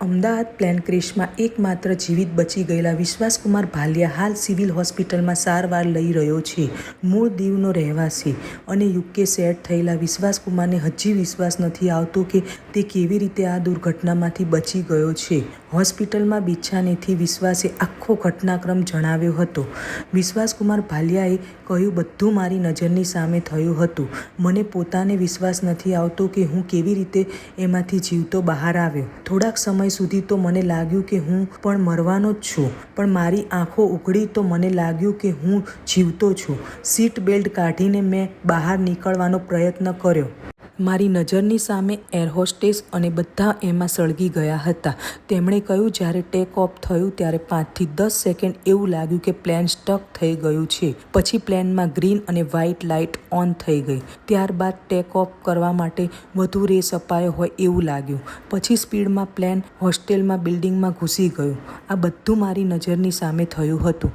Ahmedabad plane ક્રેશમાં એકમાત્ર જીવિત બચી ગયેલા વિશ્વાસકુમાર ભાલિયા હાલ સિવિલ હોસ્પિટલમાં સારવાર લઈ રહ્યો છે. મૂળ દીવનો રહેવાસી અને યુકે સેટ થયેલા વિશ્વાસકુમારને હજી વિશ્વાસ નથી આવતો કે તે કેવી રીતે આ દુર્ઘટનામાંથી બચી ગયો છે. હોસ્પિટલમાં બિછાનેથી વિશ્વાસે આખો ઘટનાક્રમ જણાવ્યો હતો. વિશ્વાસકુમાર ભાલિયાએ કહ્યું, બધું મારી નજરની સામે થયું હતું. મને પોતાને વિશ્વાસ નથી આવતો કે હું કેવી રીતે એમાંથી જીવતો બહાર આવ્યો. થોડાક સમય સુધી તો મને લાગ્યું કે હું પણ મરવાનો જ છું, પણ મારી આંખો ઉઘડી તો મને લાગ્યું કે હું જીવતો છું. સીટ બેલ્ટ કાઢીને મેં બહાર નીકળવાનો પ્રયત્ન કર્યો. મારી નજરની સામે એર હોસ્ટેસ અને બધા એમાં સળગી ગયા હતા. તેમણે કહ્યું, જ્યારે ટેક ઓફ થયું ત્યારે પાંચથી દસ સેકન્ડ એવું લાગ્યું કે પ્લેન સ્ટક થઈ ગયું છે. પછી પ્લેનમાં ગ્રીન અને વ્હાઇટ લાઇટ ઓન થઈ ગઈ. ત્યારબાદ ટેક ઓફ કરવા માટે વધુ રેસ અપાયો હોય એવું લાગ્યું. પછી સ્પીડમાં પ્લેન હોસ્ટેલમાં બિલ્ડિંગમાં ઘૂસી ગયું. આ બધું મારી નજરની સામે થયું હતું.